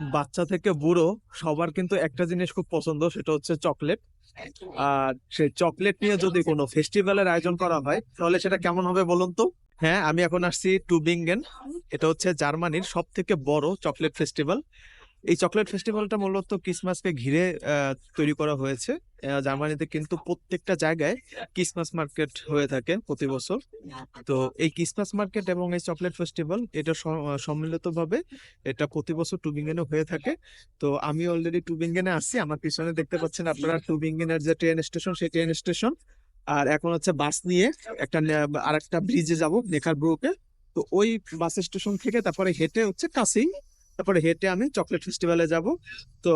বাচ্চা থেকে বুড়ো, সবার কিন্তু একটা জিনিস খুব পছন্দ, সেটা হচ্ছে চকলেট। আর সেই চকলেট নিয়ে যদি কোনো ফেস্টিভ্যালের আয়োজন করা হয়, তাহলে সেটা কেমন হবে বলুন তো? হ্যাঁ আমি এখন আসছি টুবিঙ্গেন। এটা হচ্ছে জার্মানির সব থেকে বড় চকলেট ফেস্টিভ্যাল। এই চকলেট ফেস্টিভ্যালটা মূলত ক্রিসমাসকে ঘিরে তৈরি করা হয়েছে। জার্মানিতে কিন্তু প্রত্যেকটা জায়গায় ক্রিসমাস মার্কেট হয়ে থাকে প্রতি বছর। তো এই ক্রিসমাস মার্কেট এবং এই চকলেট ফেস্টিভ্যাল, এটা সম্মিলিত ভাবে এটা প্রতি বছর টুবিঙ্গেনে হয়ে থাকে। তো আমি অলরেডি টুবিঙ্গেনে আসছি আমার পিছনে দেখতে পাচ্ছেন আপনারা টুবিঙ্গেনের যে ট্রেন স্টেশন, সেই ট্রেন স্টেশন। আর এখন হচ্ছে বাস নিয়ে একটা আর একটা ব্রিজে যাব নেখার ব্রুকে তো ওই বাস স্টেশন থেকে তারপরে হেঁটে হচ্ছে কাছেই তারপরে হেঁটে আমি চকলেট ফেস্টিভ্যালে যাব। তো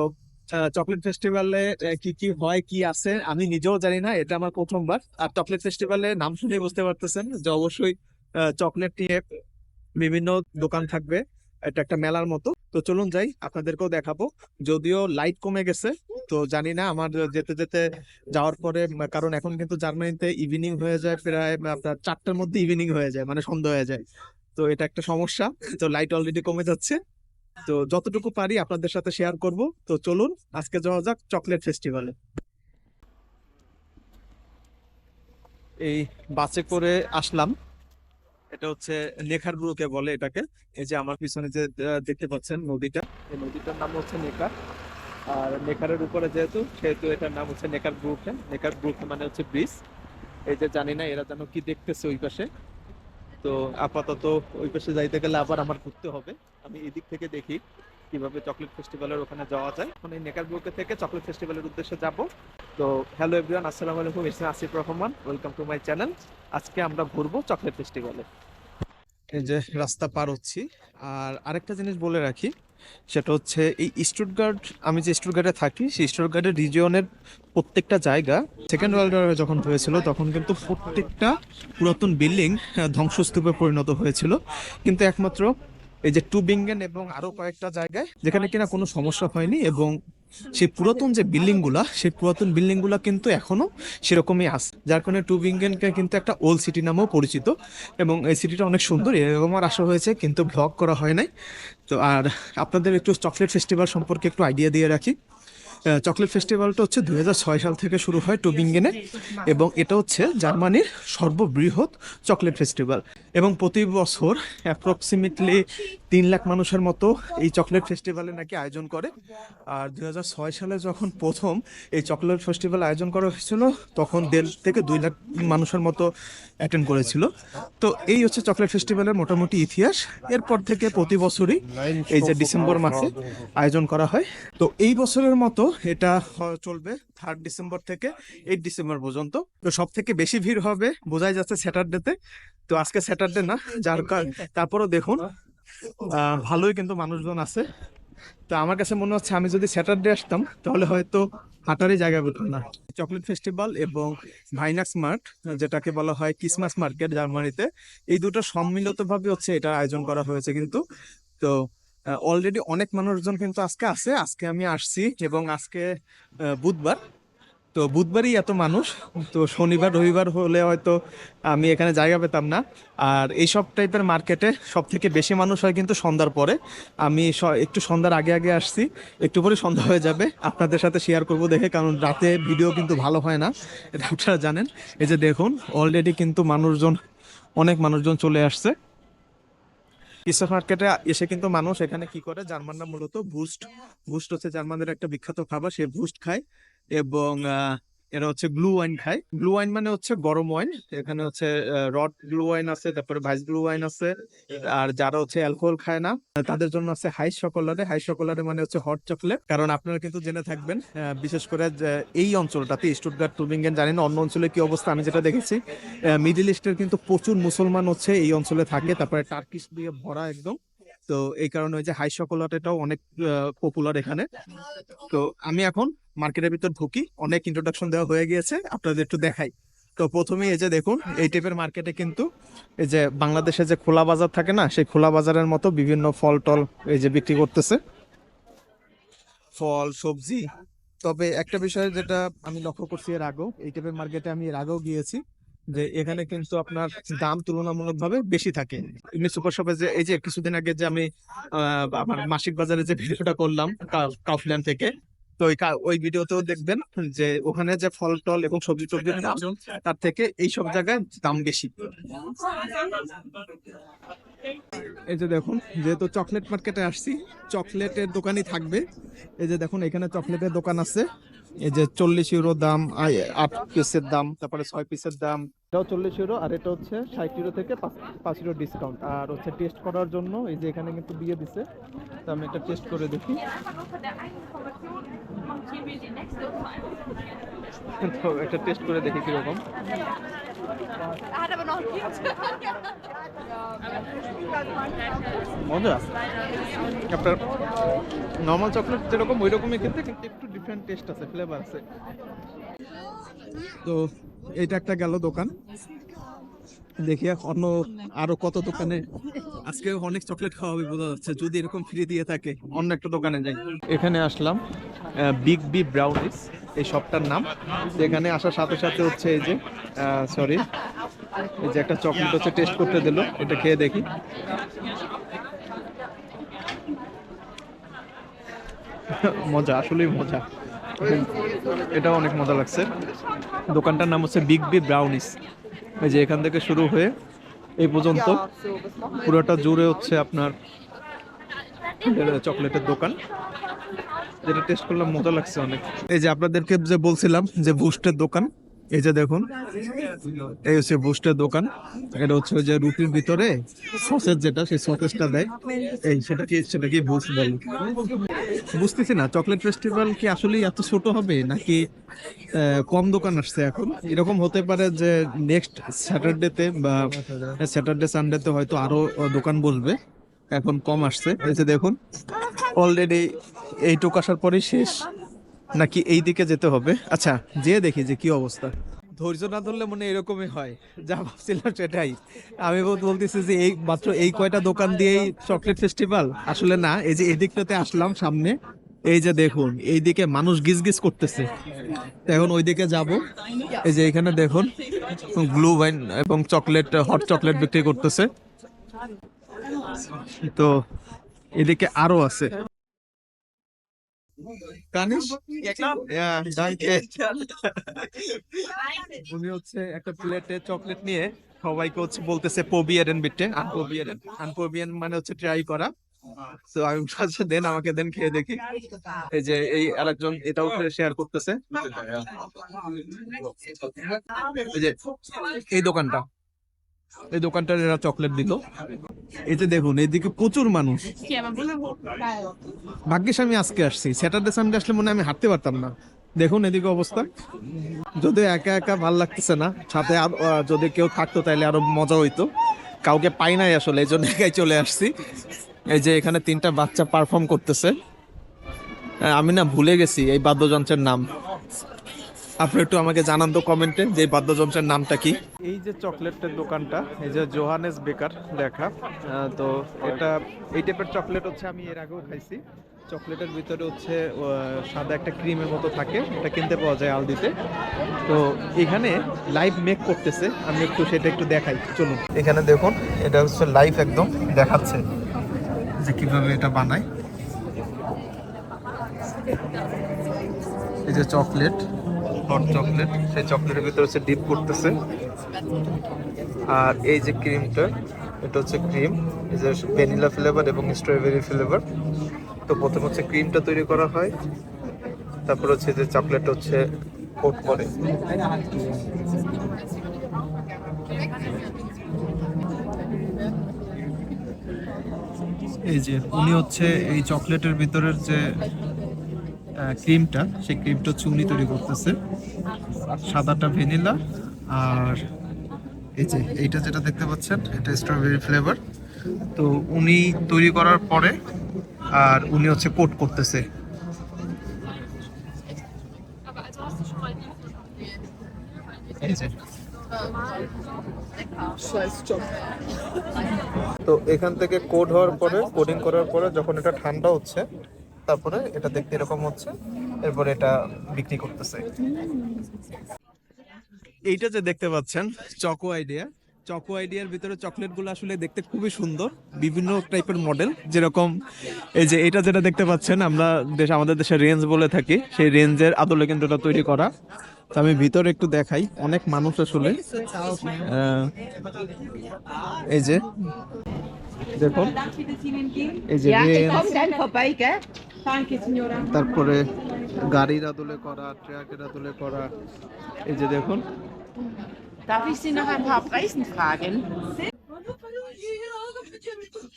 চকলেট ফেস্টিভ্যালে কি কি হয়, কি আছে, আমি নিজেও জানি না, এটা আমার প্রথমবার। আর চকলেট ফেস্টিভ্যালে নাম শুনে বুঝতে পারতেছেন যে অবশ্যই চকলেট নিয়ে বিভিন্ন দোকান থাকবে, এটা একটা মেলার মতো। তো চলুন যাই, আপনাদেরকেও দেখাবো। যদিও লাইট কমে গেছে, তো জানি না আমার যেতে যেতে যাওয়ার পরে কারণ এখন কিন্তু জার্মানিতে ইভিনিং হয়ে যায় প্রায় আপনার চারটার মধ্যে ইভিনিং হয়ে যায় মানে সন্ধ্যা হয়ে যায়। তো এটা একটা সমস্যা, তো লাইট অলরেডি কমে যাচ্ছে। তো যতটুকু পারি আপনাদের সাথে শেয়ার করব। তো চলুন, আজকে যাওয়া যাক চকলেট ফেস্টিভ্যালে এই বাসে করে আসলাম। এটা হচ্ছে নেখার ব্রুকে বলে এটাকে। এই যে আমার পিছনে যে দেখতে পাচ্ছেন নদীটা, এই নদীটার নাম হচ্ছে নেকার আর নেকারের উপরে যেহেতু, সেহেতু এটার নাম হচ্ছে নেকার ব্রুকে। নেকার ব্রুকে মানে হচ্ছে ব্রিজ। এই যে জানি না এরা যেন কি দেখতেছে ওই পাশে। তো আপাতত ওই পাশে যাইতে গেলে আবার আমার ঘুরতে হবে। আমি এদিক থেকে দেখি কীভাবে চকলেট ফেস্টিভ্যালের ওখানে যাওয়া যায়। ওখানে নেকার বুকে থেকে চকলেট ফেস্টিভ্যালের উদ্দেশ্যে যাব। তো হ্যালো এভরিওয়ান আসসালামু আলাইকুম Islam Asif Rahman welcome to my channel আজকে আমরা ঘুরবো চকলেট ফেস্টিভ্যালে এই যে রাস্তা পার হচ্ছি। আর আরেকটা জিনিস বলে রাখি সেটা হচ্ছে এই স্টুটগার্ড আমি যে স্টুটগার্ডে থাকি, সেই স্টুটগার্ডের রিজিয়নের প্রত্যেকটা জায়গা সেকেন্ড ওয়ার্ল্ড ওয়ার যখন হয়েছিল, তখন কিন্তু প্রত্যেকটা পুরাতন বিল্ডিং ধ্বংসস্তূপে পরিণত হয়েছিল। কিন্তু একমাত্র এই যে টুবিঙ্গেন এবং আরও কয়েকটা জায়গায় যেখানে কিনা কোনো সমস্যা হয়নি এবং সেই পুরাতন যে বিল্ডিংগুলা, সেই পুরাতন বিল্ডিংগুলা কিন্তু এখনও সেরকমই আছে। যার কারণে টুবিঙ্গেনকে কিন্তু একটা ওল্ড সিটি নামেও পরিচিত এবং এই সিটিটা অনেক সুন্দর। এরকম আর আশা হয়েছে কিন্তু ভ্লগ করা হয় নাই। তো আর আপনাদের একটু চকলেট ফেস্টিভ্যাল সম্পর্কে একটু আইডিয়া দিয়ে রাখি। চকলেট ফেস্টিভ্যালটা হচ্ছে দু হাজার ছয় সাল থেকে শুরু হয় টুবিঙ্গেনে এবং এটা হচ্ছে জার্মানির সর্ববৃহৎ চকলেট ফেস্টিভ্যাল। এবং প্রতি বছর অ্যাপ্রক্সিমেটলি তিন লাখ মানুষের মতো এই চকলেট ফেস্টিভ্যালে নাকি আয়োজন করে। আর দু হাজার ছয় সালে যখন প্রথম এই চকলেট ফেস্টিভ্যাল আয়োজন করা হয়েছিল, তখন দেড় থেকে দুই লাখ মানুষের মতো অ্যাটেন্ড করেছিল। তো এই হচ্ছে চকলেট ফেস্টিভ্যালের মোটামুটি ইতিহাস। এরপর থেকে প্রতি বছরই এই যে ডিসেম্বর মাসে আয়োজন করা হয়। তো এই বছরের মতো এটা চলবে থার্ড ডিসেম্বর থেকে এইট ডিসেম্বর পর্যন্ত। তো সব থেকে বেশি ভিড় হবে, বোঝাই যাচ্ছে স্যাটারডেতে। তো আজকে স্যাটারডে না, যার কার- তারপরও দেখুন ভালোই কিন্তু মানুষজন আছে। তো আমার কাছে মনে হচ্ছে আমি যদি স্যাটারডে আসতাম, তাহলে হয়তো হাঁটারই জায়গা পেতাম না। চকলেট ফেস্টিভ্যাল এবং ভাইনাক্স মার্ট, যেটাকে বলা হয় ক্রিসমাস মার্কেট জার্মানিতে, এই দুটো সম্মিলিতভাবে হচ্ছে এটা আয়োজন করা হয়েছে কিন্তু। তো অলরেডি অনেক মানুষজন কিন্তু আজকে আছে। আজকে আমি আসছি এবং আজকে বুধবার তো বুধবারই এত মানুষ, তো শনিবার, রবিবার হলে হয়তো আমি এখানে জায়গা পেতাম না। আর এইসব টাইপের মার্কেটে সব থেকে বেশি মানুষ হয় কিন্তু সন্ধ্যার পরে। আমি একটু সন্ধ্যার আগে আগে আসছি, একটু পরে সন্ধ্যা হয়ে যাবে। আপনাদের সাথে শেয়ার করব দেখে, কারণ রাতে ভিডিও কিন্তু ভালো হয় না, এটা আপনারা জানেন। এই যে দেখুন অলরেডি কিন্তু মানুষজন, অনেক মানুষজন চলে আসছে। ক্রিসমাস মার্কেটে এসে কিন্তু মানুষ এখানে কি করে? জার্মানরা মূলত বুস্ট বুস্ট হচ্ছে জার্মানদের একটা বিখ্যাত খাবার, সে বুস্ট খায়। এবং এরা হচ্ছে গ্লু ওয়াইন খায়। গ্লু ওয়াইন মানে হচ্ছে গরম ওয়াইন এখানে হচ্ছে রড গ্লু ওয়াইন আছে তারপরে ভাইস গ্লু ওয়াইন আছে আর যারা হচ্ছে অ্যালকোহল খায় না তাদের জন্য আছে হাই চকোলারে হাই চকোলারে মানে হচ্ছে হট চকলেট কারণ আপনারা কিন্তু জেনে থাকবেন বিশেষ করে এই অঞ্চলটাতে স্টুটগার্ট টুবিঙ্গেন জানি না অন্য অঞ্চলে কি অবস্থা আমি যেটা দেখেছি মিডিল ইস্টের কিন্তু প্রচুর মুসলমান হচ্ছে এই অঞ্চলে থাকে। তারপরে টার্কিশ দিয়ে ভরা একদম। তো এই কারণে ওই যে হাই চকোলেটটাও অনেক পপুলার এখানে। তো আমি এখন মার্কেটের ভিতর ঢুকি, অনেক ইন্ট্রোডাকশন দেওয়া হয়ে গিয়েছে, আপনাদের একটু দেখাই। তো প্রথমে এই যে দেখুন, এই টাইপের মার্কেটে কিন্তু এই যে বাংলাদেশে যে খোলা বাজার থাকে না, সেই খোলা বাজারের মতো বিভিন্ন ফল টল এই যে বিক্রি করতেছে। ফল, সবজি। তবে একটা বিষয় যেটা আমি লক্ষ্য করছি এর আগেও, এই টাইপের মার্কেটে আমি এর আগেও গিয়েছি। যে এখানে কিন্তু আপনার দাম তুলনামূলকভাবে বেশি থাকে। এমনি সুপার শপে যে, এই যে কিছুদিন আগে যে আমি আমার মাসিক বাজারে যে ভিডিওটা করলাম কাউফল্যান্ড থেকে, তো ওই ভিডিওতেও দেখবেন যে ওখানে যে ফল টল এবং সবজি টবজির দাম, তার থেকে এই সব জায়গায় দাম বেশি। এই যে দেখুন, যেহেতু চকলেট মার্কেটে আসছি, চকলেটের দোকানই থাকবে। এই যে দেখুন, এখানে চকলেটের দোকান আছে। এই যে চল্লিশ ইউরো দাম আট পিসের দাম, তারপরে ছয় পিসের দাম। এটাও চল্লিশ ইউরো, আর এটা হচ্ছে ষাট ইউরো থেকে পাঁচ পাঁচ ইউরো ডিসকাউন্ট আর হচ্ছে টেস্ট করার জন্য, এই যে এখানে কিন্তু দিয়ে দিছে, তো আমি এটা টেস্ট করে দেখি। তো এটা টেস্ট করে দেখি কীরকম। Er hat aber noch ein Kind. মজা? আপনার নর্মাল চকলেট যেরকম ওই রকমই কিন্তু একটু ডিফারেন্ট টেস্ট আছে ফ্লেভার আছে। তো এটা একটা গেল দোকান। দেখি অন্য আরও কত দোকানে। আজকে অনেক চকলেট খাওয়া হবে বোঝা যাচ্ছে যদি এরকম ফ্রি দিয়ে থাকে অন্য একটা দোকানে যাই। এখানে আসলাম বিগ বি ব্রাউনিস এই শপটার নাম। এখানে আসার সাথে সাথে হচ্ছে এই যে সরি এই যে একটা চকলেট হচ্ছে টেস্ট করতে দিল এটা খেয়ে দেখি। মজা আসলেই মজা। এটা অনেক মজা লাগছে। দোকানটার নাম হচ্ছে বিগ বি ব্রাউনিস এই যে এখান থেকে শুরু হয়ে এই পর্যন্ত পুরোটা জুড়ে হচ্ছে আপনার চকলেটের দোকান। যেটা টেস্ট করলাম মজা লাগছে অনেক। এই যে আপনাদেরকে যে বলছিলাম যে বুস্টের দোকান এই যে দেখুন, এই হচ্ছে বুস্টের দোকান। এটা হচ্ছে যে রুটির ভিতরে সসেজ যেটা, সেই সসেজটা দেয়। এই সেটা কি সেটা কি বুস্ট বলে বুঝতেছি না চকলেট ফেস্টিভ্যাল কি আসলেই এত ছোট হবে, নাকি কম দোকান আসছে এখন? এরকম হতে পারে যে নেক্সট স্যাটারডেতে বা স্যাটারডে সানডেতে হয়তো আরও দোকান বসবে। এখন কম আসছে। এই যে দেখুন অলরেডি এইটুক আসার পরেই শেষ। নাকি এই দিকে যেতে হবে? আচ্ছা যে দেখি যে কি অবস্থা। ধৈর্য না ধরলে মনে এরকমই হয়। যা ভাবছিলাম সেটাই। আমি বলতেছি যে এই মাত্র এই কয়টা দোকান দিয়েই চকলেট ফেস্টিভ্যাল আসলে না, এই যে এদিকটাতে আসলাম সামনে, এই যে দেখুন, এইদিকে মানুষ গিজ গিজ করতেছে এখন ওইদিকে যাব। এই যে এখানে দেখুন গ্লু ওয়াইন এবং চকলেট হট চকলেট বিক্রি করতেছে। তো এদিকে আরও আছে. উনি হচ্ছে একটা প্লেটে চকলেট নিয়ে সবাইকে হচ্ছে বলতেছে পোবিয়ারেন বিটে আনপোবিয়ারেন আনপোবিয়ান মানে হচ্ছে ট্রাই করা। তো আমি বলছি, দেন আমাকে দেন খেয়ে দেখি। এই যে এই আরেকজন এটাও শেয়ার করতেছে। এই দোকানটা। এই দোকানটার এরা চকলেট দিল যে দেখুন এইদিকে প্রচুর মানুষ। ভাগ্যিস আমি আজকে আসছি। স্যাটারডে সানডে আসলে মনে আমি হাঁটতে পারতাম না। দেখুন এদিকে অবস্থা। যদি একা একা ভালো লাগতেছে না সাথে আর যদি কেউ থাকতো তাহলে আরও মজা হইতো। কাউকে পাই নাই আসলে এই জন্য একাই চলে আসছি। এই যে এখানে তিনটা বাচ্চা পারফর্ম করতেছে। আমি না ভুলে গেছি এই বাদ্যযন্ত্রের নাম। আপনি একটু আমাকে জানান তো কমেন্টে যে বাদ্যযন্ত্রের নামটা কি? এই যে চকলেটের দোকানটা এই যে জোহানেস বেকার লেখা আহ, তো এটা এই টাইপের চকলেট হচ্ছে আমি এর আগেও খাইছি। চকলেটের ভিতরে হচ্ছে সাদা একটা ক্রিমের মতো থাকে এটা কিনতে পাওয়া যায় আলদিতে। তো এখানে লাইভ মেক করতেছে আমি একটু সেটা একটু দেখাই চলুন। এখানে দেখুন এটা হচ্ছে লাইভ একদম দেখাচ্ছে যে কীভাবে এটা বানায়। এই যে চকলেট। হট চকলেট সেই চকলেটের ভিতরে হচ্ছে ডিপ করতেছে। আর এই যে ক্রিমটা এটা হচ্ছে ক্রিম এই যে ভ্যানিলা ফ্লেভার এবং স্ট্রবেরি ফ্লেভার তো প্রথম হচ্ছে ক্রিমটা তৈরি করা হয়, তারপর হচ্ছে যে চকলেট হচ্ছে কোট করে। এই যে উনি হচ্ছে এই চকলেটের ভিতরের যে ক্রিমটা, সেই ক্রিমটা উনি তৈরি করতেছে। সাদাটা ভ্যানিলা আর এই যে এইটা যেটা দেখতে পাচ্ছেন, এটা স্ট্রবেরি ফ্লেভার তো উনি তৈরি করার পরে আর উনি হচ্ছে কোট করতেছে। তো এখান থেকে কোড হওয়ার পরে কোডিং করার পরে যখন এটা ঠান্ডা হচ্ছে তারপরে এটা দেখতে এরকম হচ্ছে, এরপরে এটা বিক্রি করতেছে। এইটা যে দেখতে পাচ্ছেন, চকো আইডিয়া। চকো আইডিয়ার ভিতরে চকলেটগুলো আসলে দেখতে খুবই সুন্দর, বিভিন্ন টাইপের মডেল যেরকম এই যে এটা যেটা দেখতে পাচ্ছেন, আমরা দেশ আমাদের দেশে রেঞ্জ বলে থাকি, সেই রেঞ্জের আদলে কিন্তু এটা তৈরি করা। তো আমি ভিতরে একটু দেখাই, অনেক মানুষ আসলে এই যে দেখুন এই যে Signora. তারপরে গাড়ির আদলে করা ট্রাকের আদলে করা এই যে দেখুন?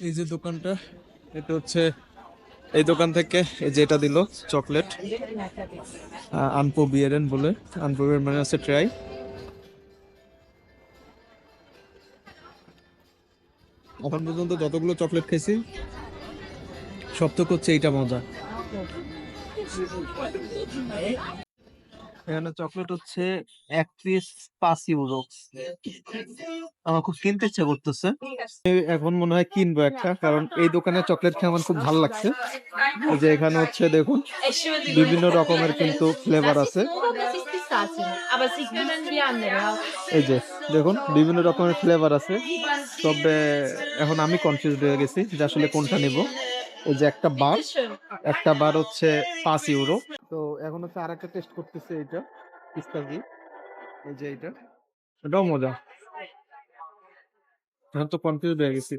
এই যে দোকানটা এটা হচ্ছে এই দোকান থেকে এই যে এটা দিল চকলেট আনপো বিয়ারেন বলে আনপো বিয়ার মানে আছে ট্রাই এখন পর্যন্ত যতগুলো চকলেট খেয়েছি, সব তো করছে এইটা মজা। এখানে চকলেট হচ্ছে এক পিস পাঁচ ইউরো আমার খুব কিনতে ইচ্ছে করতেছে। এখন মনে হয় কিনবো একটা, কারণ এই দোকানে চকলেট খেয়ে আমার খুব ভালো লাগছে। যে এখানে হচ্ছে দেখুন, বিভিন্ন রকমের কিন্তু ফ্লেভার আছে। এই যে দেখুন বিভিন্ন রকমের ফ্লেভার আছে। তবে এখন আমি কনফিউজ হয়ে গেছি যে আসলে কোনটা নিব। এই যে একটা বার একটা বার হচ্ছে পাঁচ ইউরো তো এখন হচ্ছে আর একটা টেস্ট করতেছে এটা পিস্তাজি এই যে এটা এটাও মজা। এখন তো কনফিউজ হয়ে গেছি।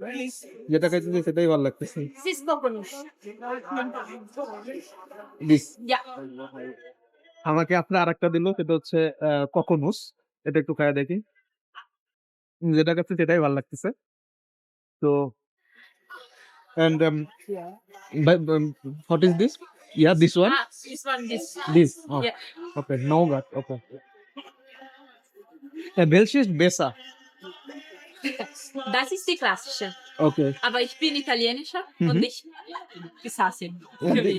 যেটা খাইতেছি সেটাই ভালো লাগতেছে। আমাকে আপনার আরেকটা দিল সেটা হচ্ছে ককনুস এটা একটু খায়া দেখি যেটা কাছে সেটাই ভালো লাগতেছে তো and um, but, um, what is this yeah this one Ah, this one, this. this oh, Yeah. okay nougat okay uh, welche ist besser Das ist die klassische. okay Aber ich bin italienischer Mhm. und ich ja,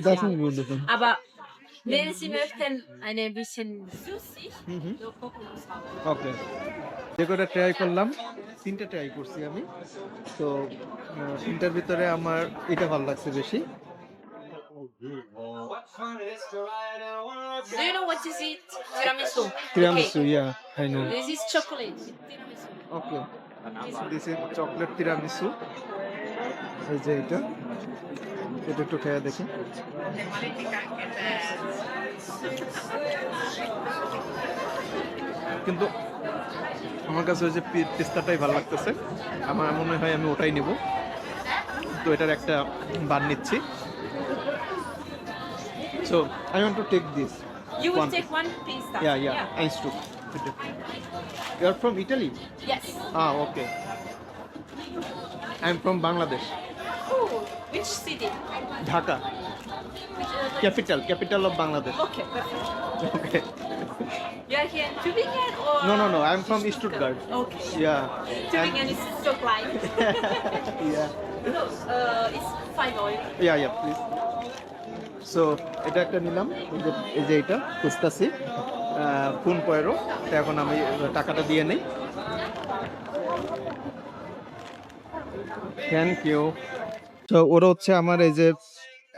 das ist wunderbar Aber wenn Sie möchten, ein bisschen süßig, Mhm. so haben. ওকে যে কটা try করলাম তিনটা try করছি আমি তো তিনটার ভিতরে আমার এটা ভালো লাগছে বেশি Do you know what is it? Tiramisu. Tiramisu yeah I know Okay. This is chocolate. Tiramisu. Okay this is chocolate tiramisu এই যে এটা এটা একটু খেয়ে দেখি। কিন্তু আমার কাছে ওই যে পিস্তাটাই ভালো লাগতেছে। আমার মনে হয় আমি ওটাই নেব। তো এটার একটা বার নিচ্ছি। So I want to take this you will take one pista yeah yeah ice to you are from Italy yes uh okay I am from Bangladesh Oh, which city? Dhaka. Capital, capital of Bangladesh. Okay, perfect. Okay. You are here in Tübingen or? No, no, no. I'm from Stuttgart. Okay. Yeah. Tübingen is so klein. yeah. so, uh, it's five euro. Yeah, yeah, please. So এটা একটা নিলাম এই যে এই যে এটা খুঁজতেছি phone Poirot তো এখন আমি টাকাটা দিয়ে নেই থ্যাংক ইউ তো ওরা হচ্ছে আমার এই যে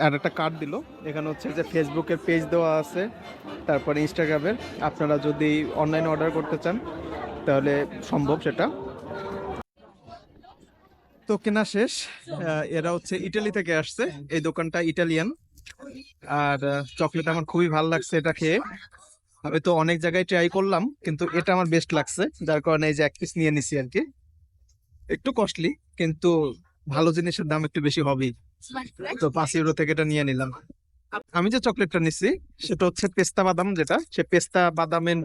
আর একটা কার্ড দিল। এখানে হচ্ছে যে ফেসবুকের পেজ দেওয়া আছে, তারপরে ইনস্টাগ্রামের আপনারা যদি অনলাইনে অর্ডার করতে চান, তাহলে সম্ভব সেটা। তো কেনা শেষ। এরা হচ্ছে ইটালি থেকে আসছে। এই দোকানটা ইটালিয়ান আর চকলেট আমার খুবই ভালো লাগছে এটা খেয়ে। আমি তো অনেক জায়গায় ট্রাই করলাম, কিন্তু এটা আমার বেস্ট লাগছে। যার কারণে এই যে এক পিস নিয়ে নিছি আর কি। একটু কস্টলি কিন্তু ভালো জিনিসের দাম একটু বেশি হবেই। তো পাঁচ ইউরো থেকে এটা নিয়ে নিলাম। আমি যে চকলেটটা নিছি সেটা হচ্ছে পেস্তা বাদাম যেটা। সে পেস্তা বাদামের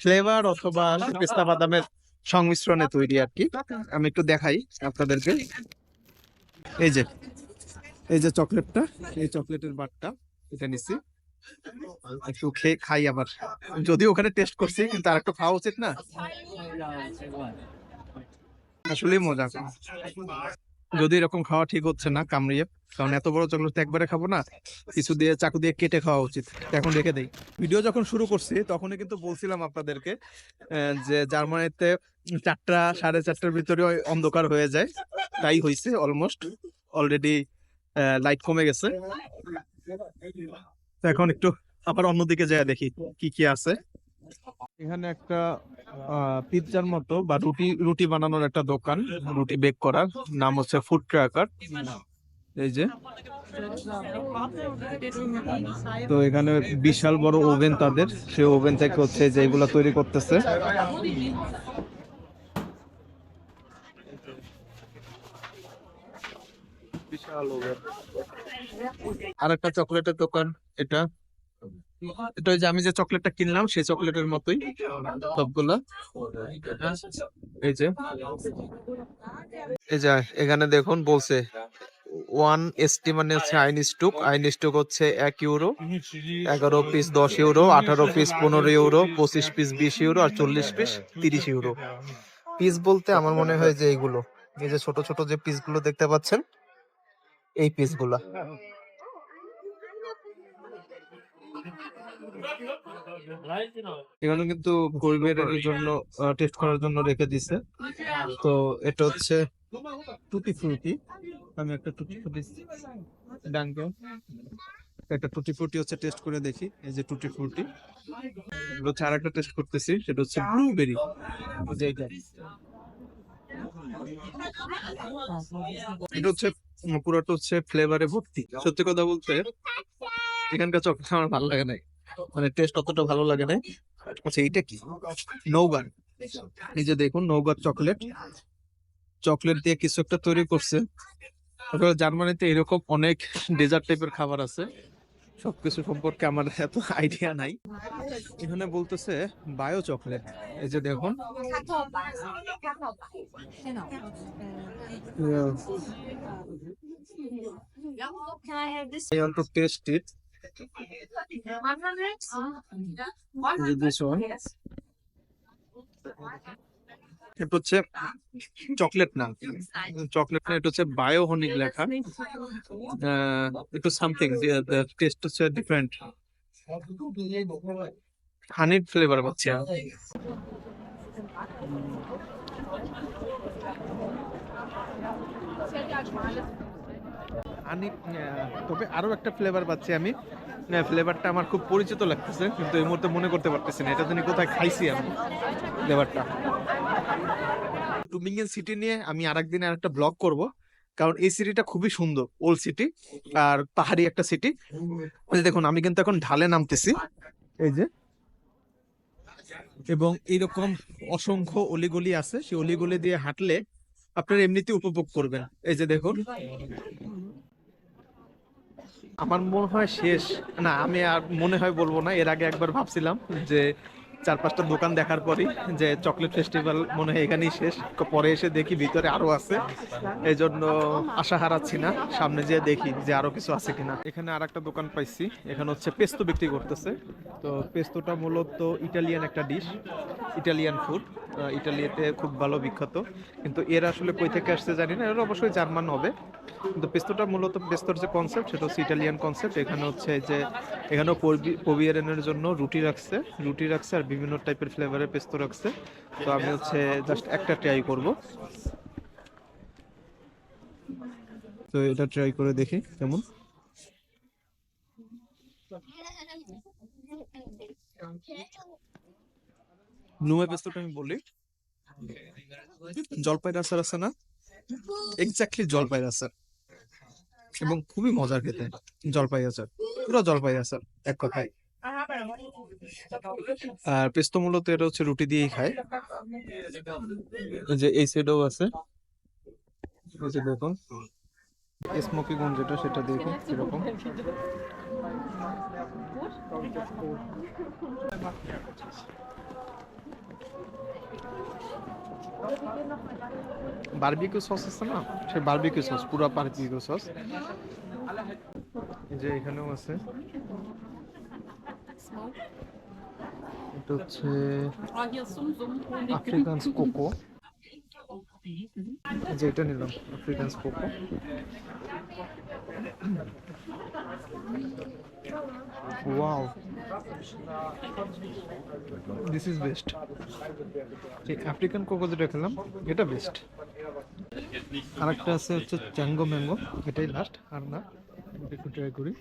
ফ্লেভার অথবা পেস্তা বাদামের সংমিশ্রণে তৈরি আর কি। আমি একটু দেখাই আপনাদেরকে। এই যে এই যে চকলেটটা এই চকলেটের বারটা এটা নিছি। একটু খেয়ে খাই আবার। যদিও ওখানে টেস্ট করছি কিন্তু আর একটু খাওয়া উচিত না। আসলেই মজা। যদি এরকম খাওয়া ঠিক হচ্ছে না কামড়িয়ে, কারণ এত বড় চকলেট একবারে খাব না, কিছু দিয়ে চাকু দিয়ে কেটে খাওয়া উচিত। এখন রেখে দেই। ভিডিও যখন শুরু করছি, তখনই কিন্তু বলছিলাম আপনাদেরকে যে জার্মানিতে চারটা, সাড়ে চারটার ভিতরে অন্ধকার হয়ে যায়। তাই হয়েছে অলমোস্ট। অলরেডি লাইট কমে গেছে। এখন একটু আবার অন্যদিকে যায় দেখি কি কি আছে। এখানে একটা পিৎজার মতো বা রুটি রুটি বানানোর একটা দোকান, রুটি বেক করার। নাম হচ্ছে ফুড ট্র্যাকার এই যে। তো এখানে বিশাল বড় ওভেন তাদের। সেই ওভেন থেকে হচ্ছে যেগুলা তৈরি করতেছে। আর একটা চকলেটের দোকান, এটা। এটা যে আমি যে চকলেটটা কিনলাম, সেই চকলেটের মতোই সবগুলা। এই যে। এই যে, এখানে দেখুন বলছে ওয়ান এসটি মানে হচ্ছে আইন স্টুক আইন স্টুক হচ্ছে এক ইউরো এগারো পিস দশ ইউরো আঠারো পিস পনেরো ইউরো পঁচিশ পিস বিশ ইউরো আর চল্লিশ পিস তিরিশ ইউরো পিস বলতে আমার মনে হয় যে এইগুলো। এই যে ছোট ছোট যে পিসগুলো দেখতে পাচ্ছেন, এই পিসগুলা। এখানে কিন্তু পরিবারের জন্য টেস্ট করার জন্য রেখে দিছে। তো এটা হচ্ছে টুটি ফ্রুটি। আমি একটা টুটি ফ্রুটি ডাঙ্কে একটা টুটি ফ্রুটি হচ্ছে টেস্ট করে দেখি এই যে টুটি ফ্রুটি। এগুলো হচ্ছে আরেকটা টেস্ট করতেছি সেটা হচ্ছে ব্লুবেরি যে এটা এটা হচ্ছে পুরোটা হচ্ছে ফ্লেভারে ভর্তি। সত্যি কথা বলতে এখানকার চকলেট আমার ভালো লাগে নাই। মানে টেস্ট অতটা ভালো লাগে নাই। আচ্ছা এইটা কি? নৌগান। এই যে দেখুন নৌগার চকলেট চকলেট দিয়ে কিছু একটা তৈরি করছে। আসলে জার্মানিতে এরকম অনেক ডেজার্ট টাইপের খাবার আছে। সবকিছু সম্পর্কে আমার এত আইডিয়া নাই। এখানে বলতেছে বায়ো চকলেট এই যে দেখুন। I এটা হচ্ছে চকলেট না চকলেট না এটা হচ্ছে বায়োহনিক লেখা। একটু সামথিং টেস্ট হচ্ছে ডিফারেন্ট হানির ফ্লেভার পাচ্ছি হানি তবে আরও একটা ফ্লেভার পাচ্ছি আমি। ফ্লেভারটা আমার খুব পরিচিত লাগতেছে, কিন্তু এই মুহূর্তে মনে করতে পারতেছি না, এটা জানি কোথায় খাইছি আমি ফ্লেভারটা টুমিঙ্গেন সিটি নিয়ে আমি আরেকদিন আর একটা ব্লগ করব, কারণ এই সিটিটা খুবই সুন্দর ওল্ড সিটি আর পাহাড়ি একটা সিটি দেখুন, আমি কিন্তু এখন ঢালে নামতেছি, এই যে। এবং এইরকম অসংখ্য অলিগলি আছে, সেই অলিগলি দিয়ে হাঁটলে আপনারা এমনিতে উপভোগ করবেন, এই যে দেখুন। আমার মনে হয় শেষ। না, আমি আর মনে হয় বলব না, এর আগে একবার ভাবছিলাম যে চার পাঁচটা দোকান দেখার পরই যে চকলেট ফেস্টিভ্যাল মনে হয় এখানেই শেষ। পরে এসে দেখি ভিতরে আরও আছে। এই জন্য আশা হারাচ্ছি না, সামনে যেয়ে দেখি যে আরও কিছু আছে কিনা। এখানে আর একটা দোকান পাইছি, এখানে হচ্ছে পেস্তো বিক্রি করতেছে। তো পেস্তোটা মূলত ইটালিয়ান একটা ডিশ ইটালিয়ান ফুড ইটালিতে খুব ভালো বিখ্যাত। কিন্তু এর আসলে কই থেকে আসছে জানি না, এর অবশ্যই জার্মান হবে। কিন্তু পেস্তোটা মূলত পেস্তোর যে কনসেপ্ট সেটা হচ্ছে ইটালিয়ান কনসেপ্ট এখানে হচ্ছে যে, এখানেও পবিয়ারেনের জন্য রুটি রাখছে। রুটি রাখছে আর বিভিন্ন টাইপের ফ্লেভারের পেস্তো রাখছে। তো আমি হচ্ছে জাস্ট একটা ট্রাই করব। তো এটা ট্রাই করে দেখি কেমন। নুমে পেস্তোটা আমি বলি। জলপাইয়ের আচার আছে না? এক্স্যাক্টলি জলপাইয়ের আচার এবং খুবই মজার খেতে। জলপাই আচার পুরো জলপাই আচার এক কথায়। আর পেস্তো মূলত এটা হচ্ছে রুটি দিয়েই খায়। যে এই সাইডেও আছে। দেখুন। স্মোকি গুণ যেটা, সেটা দেখুন বারবিকিউ সস আছে না? সে বারবিকিউ সস পুরো বারবিকিউ সস এই যে এখানেও আছে। এটা হচ্ছে. আফ্রিকান কোকো যে এটা নিলাম African cocoa wow this is best এই আফ্রিকান কোকো যেটা খেলাম, এটা বেস্ট আরেকটা আছে হচ্ছে চ্যাঙ্গো ম্যাঙ্গো এটাই লাস্ট আর না একটু ট্রাই করি।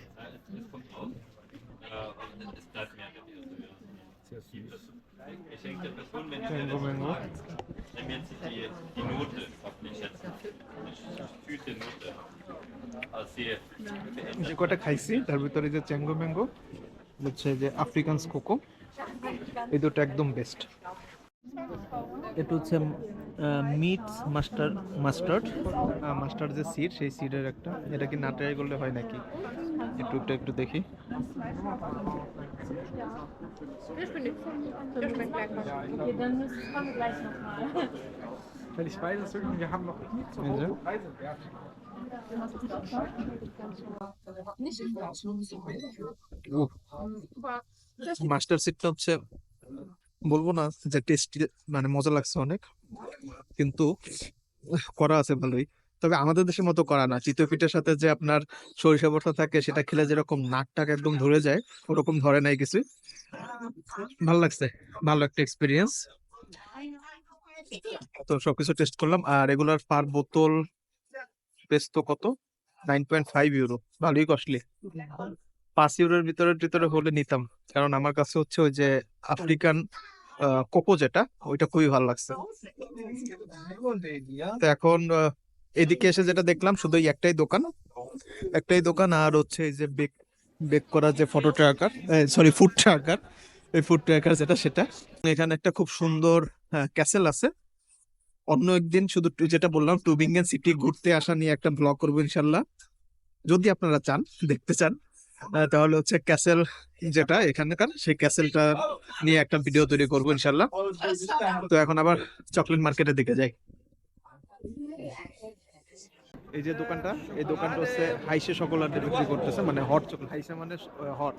Wenn mango wenn jetzt die, die Note hoffentlich jetzt. Tüte Note. Also die যে কটা খাইছি তার ভিতরে যে চ্যাঙ্গো ম্যাঙ্গো হচ্ছে যে আফ্রিকান কোকো এই দুটো একদম বেস্ট এটা হচ্ছে মিট মাস্টার মাস্টার্ড মাস্টার্ড যে সিট সেই সিটের একটা। এটা কি না ট্রাই হয় নাকি? একটু একটু একটু দেখি। মাস্টার সিটটা oh. হচ্ছে বলব না যে টেস্টি মানে মজা লাগছে অনেক, কিন্তু করা আছে ভালোই। তবে আমাদের দেশের মতো করা না। চিতই পিঠের সাথে যে আপনার সরিষা বর্তা থাকে, সেটা খেলে যেরকম নাকটাক একদম ধরে যায়, ওরকম ধরে নাই কিছু। ভালো লাগছে, ভালো একটা এক্সপিরিয়েন্স তো সবকিছু টেস্ট করলাম, আর রেগুলার পার বোতল পেস্তো কত? নাইন পয়েন্ট ফাইভ ইউরো ভালোই কস্টলি পাঁচ ইউরোর ভিতরে ভিতরে হলে নিতাম। কারণ আমার কাছে হচ্ছে ওই যে আফ্রিকান কোকো যেটা, ওইটা খুবই ভালো লাগছে। তো এখন এদিকে এসে যেটা দেখলাম, শুধু একটাই দোকান। একটাই দোকান, আর হচ্ছে এই যে বেক বেক করা যে photo tracker sorry, food tracker, এই ফুড ট্র্যাকার যেটা, সেটা। এখানে একটা খুব সুন্দর ক্যাসেল আছে। অন্য একদিন শুধু যেটা বললাম, টুবিঙ্গেন সিটি ঘুরতে আসা নিয়ে একটা ব্লগ করব ইনশাল্লাহ। যদি আপনারা চান, দেখতে চান। তাহলে হচ্ছে ক্যাসেল যেটা এখানকার, সেই ক্যাসেলটা নিয়ে একটা ভিডিও তৈরি করব ইনশাল্লাহ তো এখন আবার চকলেট মার্কেটের দিকে যাই। এই যে দোকানটা, এই দোকানটা হচ্ছে হাইসে সকলার বিক্রি করতেছে মানে হট চকলেট। হাইসে মানে হট।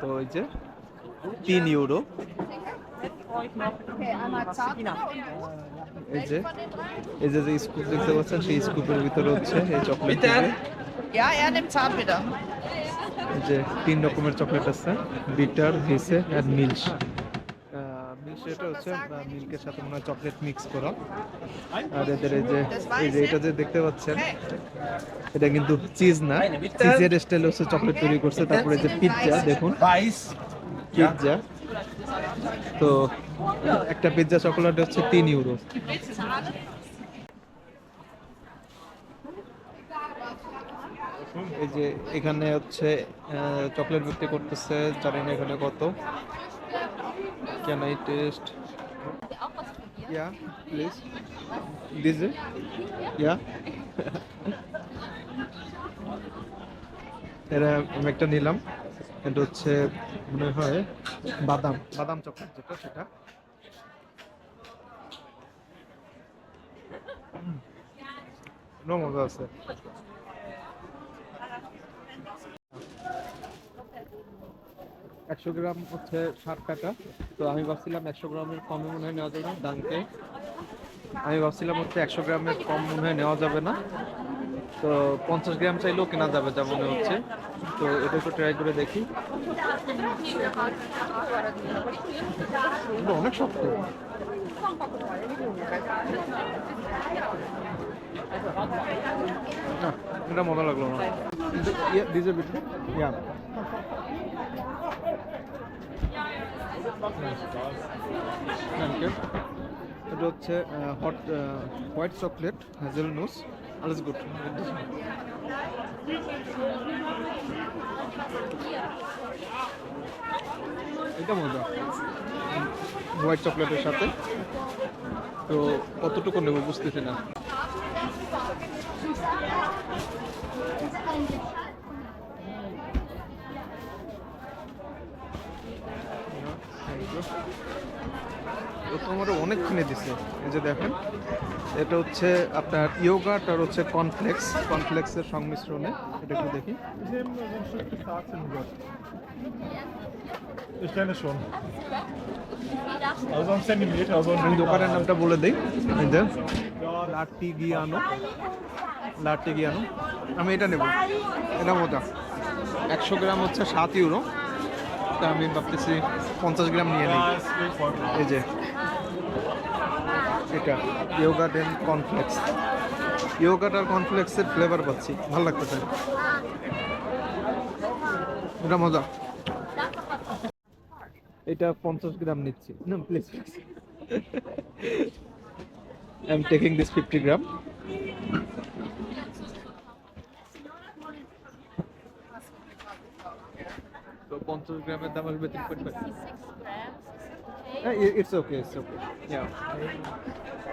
তো এই যে তিন ইউরো। এই যে এই যে যে স্কুপ দেখতে পাচ্ছেন সেই স্কুপের ভিতরে হচ্ছে এই চকলেট. এই যে তিন রকমের চকলেট আছে বিটার হেসে আর মিল্ক মিল্ক এটা হচ্ছে মিল্কের সাথে মনে হয় চকলেট মিক্স করা। আর এদের এই যে এই যে এটা যে দেখতে পাচ্ছেন এটা কিন্তু চিজ না। চিজের স্টাইল হচ্ছে চকলেট তৈরি করছে তারপরে যে পিৎজা দেখুন। পিৎজা। তো একটা পিৎজা চকোলেট হচ্ছে তিন ইউরো। এই যে এখানে হচ্ছে চকলেট বিক্রি করতেছে, জানি না এখানে কত। Can I taste yeah please this yeah এরা আমি একটা নিলাম। এটা হচ্ছে মনে হয় বাদাম বাদাম চকলেট যেটা, সেটা। মজা আছে। একশো গ্রাম হচ্ছে ষাট টাকা। তো আমি ভাবছিলাম একশো গ্রামের কমে মনে হয় নেওয়া যাবে না দামকে। আমি ভাবছিলাম হচ্ছে একশো গ্রামের কম মনে হয় নেওয়া যাবে না। তো পঞ্চাশ গ্রাম চাইলেও কেনা যাবে যা মনে হচ্ছে। তো এটা একটু ট্রাই করে দেখি। অনেক শক্ত। এটা মজা লাগল না। দিছে বিটু ইয়া থ্যাংক ইউ এটা হচ্ছে হট হোয়াইট চকলেট হ্যাজেলনুস alles gut. এটা মজা। হোয়াইট চকলেটের সাথে। তো কতটুকু নেব বুঝতেছি না Thank you. আমারও অনেক কিনে দিছে। এই যে দেখেন এটা হচ্ছে আপনার ইয়োগাট আর হচ্ছে কর্নফ্লেক্স কর্নফ্লেক্সের সংমিশ্রণে এটা একটু দেখি. দোকানের নামটা বলে দিই। লাটি গিয়ানো লাটি গিয়ানো আমি এটা নেব। এটা মজা একশো গ্রাম হচ্ছে সাত ইউরো তা আমি ভাবতেছি পঞ্চাশ গ্রাম নিয়ে নিই. এই যে এটা ইয়োগাট এন্ড কর্নফ্লেক্স ইয়োগাট আর কর্নফ্লেক্সের ফ্লেভার পাচ্ছি ভালো লাগতেছে এটা মজা। এটা পঞ্চাশ গ্রাম নিচ্ছি। না please I am taking this fifty gram তো পঞ্চাশ গ্রামের দাম আসবে তিন point it's okay it's okay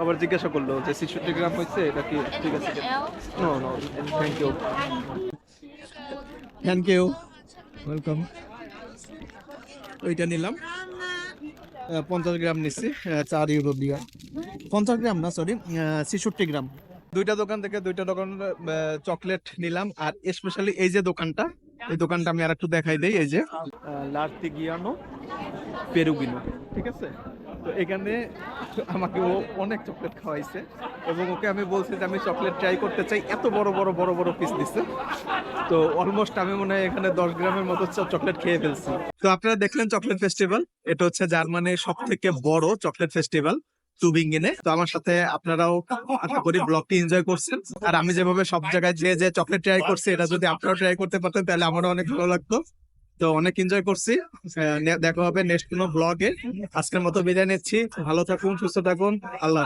আবার জিজ্ঞাসা করল যে ছেষট্টি গ্রাম হয়েছে এটা কি ঠিক আছে no no thank you thank you welcome ওইটা নিলাম। পঞ্চাশ গ্রাম নিচ্ছি চার ইউরো দিয়া। পঞ্চাশ গ্রাম না সরি ছেষট্টি গ্রাম। দুইটা দোকান থেকে দুইটা দোকান চকলেট নিলাম আর স্পেশালি এই যে দোকানটা এই দোকানটা আমি আর একটু দেখাই দিই এই যে। লার্তি গিয়ানো পেরুগিনো ঠিক আছে? তো এখানে আমাকে ও অনেক চকলেট খাওয়াইছে এবং ওকে আমি বলছি যে আমি চকলেট ট্রাই করতে চাই, এত বড় বড় বড় বড় পিস দিচ্ছে তো অলমোস্ট আমি মনে হয় এখানে দশ গ্রামের মতো চকলেট খেয়ে ফেলছি। তো আপনারা দেখলেন চকলেট ফেস্টিভ্যাল এটা হচ্ছে জার্মানির সব থেকে বড় চকলেট ফেস্টিভ্যাল টুবিঙ্গেনে তো আমার সাথে আপনারাও আশা করি ব্লগটি এনজয় করছেন। আর আমি যেভাবে সব জায়গায় যে যে চকলেট ট্রাই করছি, এটা যদি আপনারাও ট্রাই করতে পারতেন, তাহলে আমারও অনেক ভালো লাগতো। তো অনেক এনজয় করছি। দেখা হবে নেক্সট কোনো ব্লগে আজকের মতো বিদায় নিচ্ছি। ভালো থাকুন, সুস্থ থাকুন। আল্লাহ